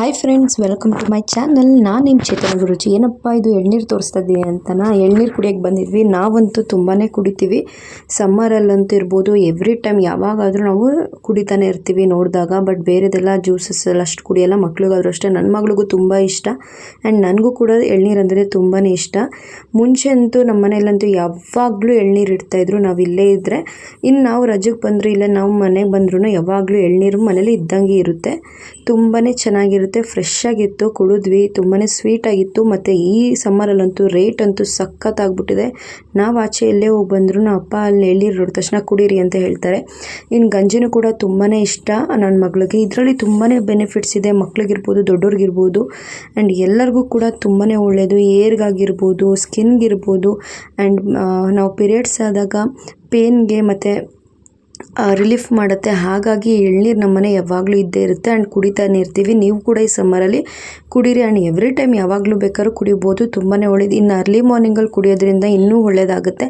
Hi friends welcome to my channel ನಾನು ನಿಮ್ಮ ಚೇತನ ಗುರುಜಿ. ಏನಪ್ಪ ಇದು ಎಳ್ನೀರು ತೋರಿಸ್ತಾ ಇದ್ದೀನಿ ಅಂತನಾ ಎಳ್ನೀರು ಕುಡಿಯೋಕ್ಕೆ ಬಂದಿದ್ವಿ. ನಾವಂತೂ ತುಂಬಾ ಕುಡಿತೀವಿ. ಸಮ್ಮರಲ್ಲಂತೂ ಇರ್ಬೋದು ಎವ್ರಿ ಟೈಮ್ ಯಾವಾಗಾದರೂ ನಾವು ಕುಡಿತಾನೆ ಇರ್ತೀವಿ ನೋಡಿದಾಗ. ಬಟ್ ಬೇರೆದೆಲ್ಲ ಜ್ಯೂಸಸ್ ಎಲ್ಲ ಅಷ್ಟು ಕುಡಿಯೋಲ್ಲ, ಮಕ್ಳಿಗಾದ್ರೂ ಅಷ್ಟೇ. ನನ್ನ ಮಗಳಿಗೂ ತುಂಬ ಇಷ್ಟ. ಆ್ಯಂಡ್ ನನಗೂ ಕೂಡ ಎಳ್ನೀರು ಅಂದರೆ ತುಂಬಾ ಇಷ್ಟ. ಮುಂಚೆ ಅಂತೂ ನಮ್ಮ ಮನೇಲಂತೂ ಯಾವಾಗಲೂ ಎಳ್ನೀರು ಇಡ್ತಾಯಿದ್ರು ನಾವು ಇಲ್ಲೇ ಇದ್ದರೆ ಇನ್ನು ನಾವು ರಜೆಗೆ ಬಂದರೂ ಇಲ್ಲ, ನಾವು ಮನೆಗೆ ಬಂದ್ರೂ ಯಾವಾಗಲೂ ಎಳ್ನೀರು ಮನೇಲಿ ಇದ್ದಂಗೆ ಇರುತ್ತೆ. ತುಂಬಾ ಚೆನ್ನಾಗಿರುತ್ತೆ. ಫ್ರೆಶ್ ಆಗಿತ್ತು ಕುಡಿದ್ವಿ ತುಂಬಾ ಸ್ವೀಟಾಗಿತ್ತು ಮತ್ತೆ ಈ ಸಮ್ಮರಲ್ಲಂತೂ ರೇಟ್ ಅಂತೂ ಸಖತ್ತಾಗ್ಬಿಟ್ಟಿದೆ. ನಾವು ಆಚೆ ಎಲ್ಲೇ ಹೋಗಿ ಬಂದ್ರು ಅಪ್ಪ ಅಲ್ಲಿ ನೋಡಿದ ತಕ್ಷಣ ಕುಡೀರಿ ಅಂತ ಹೇಳ್ತಾರೆ. ಇನ್ನು ಗಂಜಿನೂ ಕೂಡ ತುಂಬಾ ಇಷ್ಟ. ನನ್ನ ಮಗಳಿಗೆ ಇದರಲ್ಲಿ ತುಂಬಾ ಬೆನಿಫಿಟ್ಸ್ ಇದೆ. ಮಕ್ಳಿಗಿರ್ಬೋದು ದೊಡ್ಡವ್ರಿಗಿರ್ಬೋದು ಆ್ಯಂಡ್ ಎಲ್ಲರಿಗೂ ಕೂಡ ತುಂಬಾ ಒಳ್ಳೆಯದು ಏರ್ಗಾಗಿರ್ಬೋದು ಸ್ಕಿನ್ಗಿರ್ಬೋದು ಆ್ಯಂಡ್ ನಾವು ಪಿರಿಯಡ್ಸ್ ಆದಾಗ ಪೇನ್ಗೆ ಮತ್ತು ರಿಲೀಫ್ ಮಾಡುತ್ತೆ. ಹಾಗಾಗಿ ಎಳ್ನೀರು ನಮ್ಮನೆ ಯಾವಾಗಲೂ ಇದ್ದೇ ಇರುತ್ತೆ. ಆ್ಯಂಡ್ ಕುಡಿತಾನೆ ಇರ್ತೀವಿ. ನೀವು ಕೂಡ ಈ ಸಮ್ಮರಲ್ಲಿ ಕುಡೀರಿ. ಆ್ಯಂಡ್ ಎವ್ರಿ ಟೈಮ್ ಯಾವಾಗಲೂ ಬೇಕಾದ್ರೂ ಕುಡಿಬೋದು. ತುಂಬಾ ಒಳ್ಳೇದು. ಇನ್ನು ಅರ್ಲಿ ಮಾರ್ನಿಂಗಲ್ಲಿ ಕುಡಿಯೋದ್ರಿಂದ ಇನ್ನೂ ಒಳ್ಳೆಯದಾಗುತ್ತೆ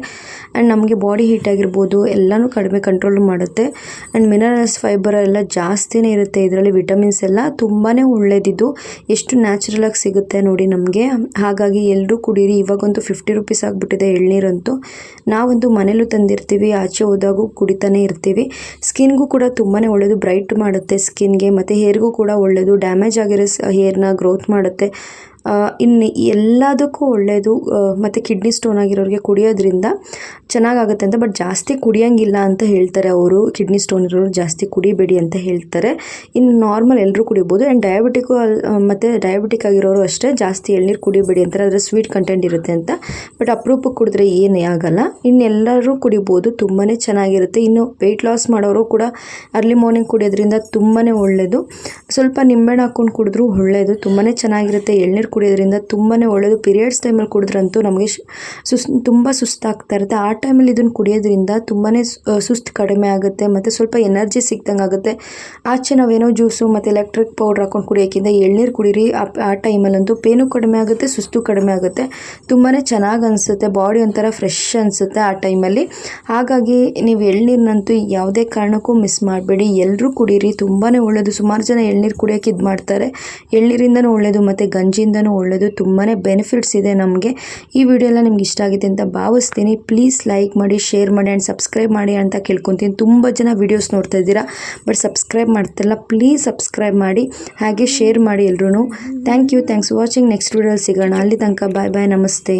ಆ್ಯಂಡ್ ನಮಗೆ ಬಾಡಿ ಹೀಟ್ ಆಗಿರ್ಬೋದು. ಎಲ್ಲನೂ ಕಡಿಮೆ ಕಂಟ್ರೋಲ್ ಮಾಡುತ್ತೆ. ಆ್ಯಂಡ್ ಮಿನರಲ್ಸ್ ಫೈಬರ್ ಎಲ್ಲ ಜಾಸ್ತಿನೇ ಇರುತ್ತೆ ಇದರಲ್ಲಿ. ವಿಟಮಿನ್ಸ್ ಎಲ್ಲ ತುಂಬಾ ಒಳ್ಳೇದಿದ್ದು ಎಷ್ಟು ನ್ಯಾಚುರಲಾಗಿ ಸಿಗುತ್ತೆ ನೋಡಿ ನಮಗೆ. ಹಾಗಾಗಿ ಎಲ್ಲರೂ ಕುಡೀರಿ. ಇವಾಗಂತೂ ಫಿಫ್ಟಿ ರುಪೀಸ್ ಆಗಿಬಿಟ್ಟಿದೆ ಎಳ್ನೀರಂತೂ. ನಾವಂತೂ ಮನೇಲೂ ತಂದಿರ್ತೀವಿ. ಆಚೆ ಹೋದಾಗೂ ಕುಡಿತಾನೆ ಇರ್ತೀವಿ. ಸ್ಕಿನ್ಗೂ ಕೂಡ ತುಂಬಾ ಒಳ್ಳೆಯದು ಬ್ರೈಟ್ ಮಾಡುತ್ತೆ ಸ್ಕಿನ್ಗೆ, ಮತ್ತು ಹೇರ್ಗೂ ಕೂಡ ಒಳ್ಳೆಯದು ಡ್ಯಾಮೇಜ್ ಆಗಿರೋ ಹೇರ್ನ ಗ್ರೋತ್ ಮಾಡುತ್ತೆ. ಇನ್ನು ಎಲ್ಲದಕ್ಕೂ ಒಳ್ಳೆಯದು ಮತ್ತು ಕಿಡ್ನಿ ಸ್ಟೋನ್ ಆಗಿರೋರಿಗೆ ಕುಡಿಯೋದ್ರಿಂದ ಚೆನ್ನಾಗಾಗುತ್ತೆ ಅಂತ, ಬಟ್ ಜಾಸ್ತಿ ಕುಡಿಯೋಂಗಿಲ್ಲ ಅಂತ ಹೇಳ್ತಾರೆ ಅವರು. ಕಿಡ್ನಿ ಸ್ಟೋನ್ ಇರೋರು ಜಾಸ್ತಿ ಕುಡಿಬೇಡಿ ಅಂತ ಹೇಳ್ತಾರೆ. ಇನ್ನು ನಾರ್ಮಲ್ ಎಲ್ಲರೂ ಕುಡಿಬೋದು. ಆ್ಯಂಡ್ ಡಯಾಬಿಟಿಕ್ಕು ಮತ್ತು ಡಯಾಬಿಟಿಕ್ ಆಗಿರೋರು ಅಷ್ಟೇ ಜಾಸ್ತಿ ಎಳ್ನೀರು ಕುಡಿಬೇಡಿ ಅಂತಾರೆ. ಅದರ ಸ್ವೀಟ್ ಕಂಟೆಂಟ್ ಇರುತ್ತೆ ಅಂತ. ಬಟ್ ಅಪರೂಪಕ್ಕೆ ಕುಡಿದ್ರೆ ಏನೇ ಆಗಲ್ಲ. ಇನ್ನೆಲ್ಲರೂ ಕುಡಿಬೋದು. ತುಂಬಾ ಚೆನ್ನಾಗಿರುತ್ತೆ. ಇನ್ನು ವೆಯ್ಟ್ ಲಾಸ್ ಮಾಡೋರು ಕೂಡ ಅರ್ಲಿ ಮಾರ್ನಿಂಗ್ ಕುಡಿಯೋದ್ರಿಂದ ತುಂಬಾ ಒಳ್ಳೆಯದು ಸ್ವಲ್ಪ ನಿಂಬೆಹಣ್ಣು ಹಾಕ್ಕೊಂಡು ಕುಡಿದ್ರೂ ಒಳ್ಳೆಯದು ತುಂಬಾ ಚೆನ್ನಾಗಿರುತ್ತೆ. ಎಳ್ನೀರು ಕುಡಿಯೋದ್ರಿಂದ ತುಂಬಾ ಒಳ್ಳೆಯದು ಪೀರಿಯಡ್ಸ್ ಟೈಮಲ್ಲಿ ಕುಡಿದ್ರಂತೂ ನಮಗೆ ಸುಸ್, ತುಂಬ ಸುಸ್ತಾಗ್ತಾ ಇರುತ್ತೆ. ಆ ಟೈಮಲ್ಲಿ ಇದನ್ನು ಕುಡಿಯೋದ್ರಿಂದ ತುಂಬಾ ಸುಸ್ತು ಕಡಿಮೆ ಆಗುತ್ತೆ ಮತ್ತು ಸ್ವಲ್ಪ ಎನರ್ಜಿ ಸಿಕ್ದಂಗೆ ಆಗುತ್ತೆ. ಆಚೆ ನಾವೇನೋ ಜ್ಯೂಸು ಮತ್ತು ಎಲೆಕ್ಟ್ರಿಕ್ ಪೌಡ್ರ್ ಹಾಕೊಂಡು ಕುಡಿಯೋಕ್ಕಿಂತ ಎಳ್ನೀರು ಕುಡೀರಿ, ಆ ಟೈಮಲ್ಲಂತೂ ಪೇನು ಕಡಿಮೆ ಆಗುತ್ತೆ, ಸುಸ್ತು ಕಡಿಮೆ ಆಗುತ್ತೆ. ತುಂಬಾ ಚೆನ್ನಾಗಿ ಅನಿಸುತ್ತೆ ಬಾಡಿ ಒಂಥರ ಫ್ರೆಶ್ ಅನಿಸುತ್ತೆ ಆ ಟೈಮಲ್ಲಿ ಹಾಗಾಗಿ ನೀವು ಎಳ್ನೀರಿನಂತೂ ಯಾವುದೇ ಕಾರಣಕ್ಕೂ ಮಿಸ್ ಮಾಡಬೇಡಿ. ಎಲ್ಲರೂ ಕುಡೀರಿ ತುಂಬಾ ಒಳ್ಳೆಯದು ಸುಮಾರು ಜನ ಎಳ್ನೀರು ಕುಡಿಯೋಕೆ ಇದು ಮಾಡ್ತಾರೆ. ಎಳ್ನೀರಿಂದನೂ ಒಳ್ಳೆಯದು ಮತ್ತು ಗಂಜಿಯಿಂದನೂ ಒಳ್ಳೆಯದು ತುಂಬಾ ಬೆನಿಫಿಟ್ಸ್ ಇದೆ ನಮಗೆ. ಈ ವಿಡಿಯೋ ಎಲ್ಲ ನಿಮ್ಗೆ ಇಷ್ಟ ಆಗಿದೆ ಅಂತ ಭಾವಿಸ್ತೀನಿ. ಪ್ಲೀಸ್ ಲೈಕ್ ಮಾಡಿ ಶೇರ್ ಮಾಡಿ ಆ್ಯಂಡ್ ಸಬ್ಸ್ಕ್ರೈಬ್ ಮಾಡಿ ಅಂತ ಕೇಳ್ಕೊತೀನಿ. ತುಂಬ ಜನ ವೀಡಿಯೋಸ್ ನೋಡ್ತಾ ಇದ್ದೀರಾ ಬಟ್ ಸಬ್ಸ್ಕ್ರೈಬ್ ಮಾಡ್ತಿಲ್ಲ. ಪ್ಲೀಸ್ ಸಬ್ಸ್ಕ್ರೈಬ್ ಮಾಡಿ, ಹಾಗೆ ಶೇರ್ ಮಾಡಿ ಎಲ್ರೂ thank you thanks watching next ವೀಡಿಯೋಲಿ ಸಿಗೋಣ. ಅಲ್ಲಿ ತನಕ ಬಾಯ್ ಬಾಯ್ ನಮಸ್ತೆ.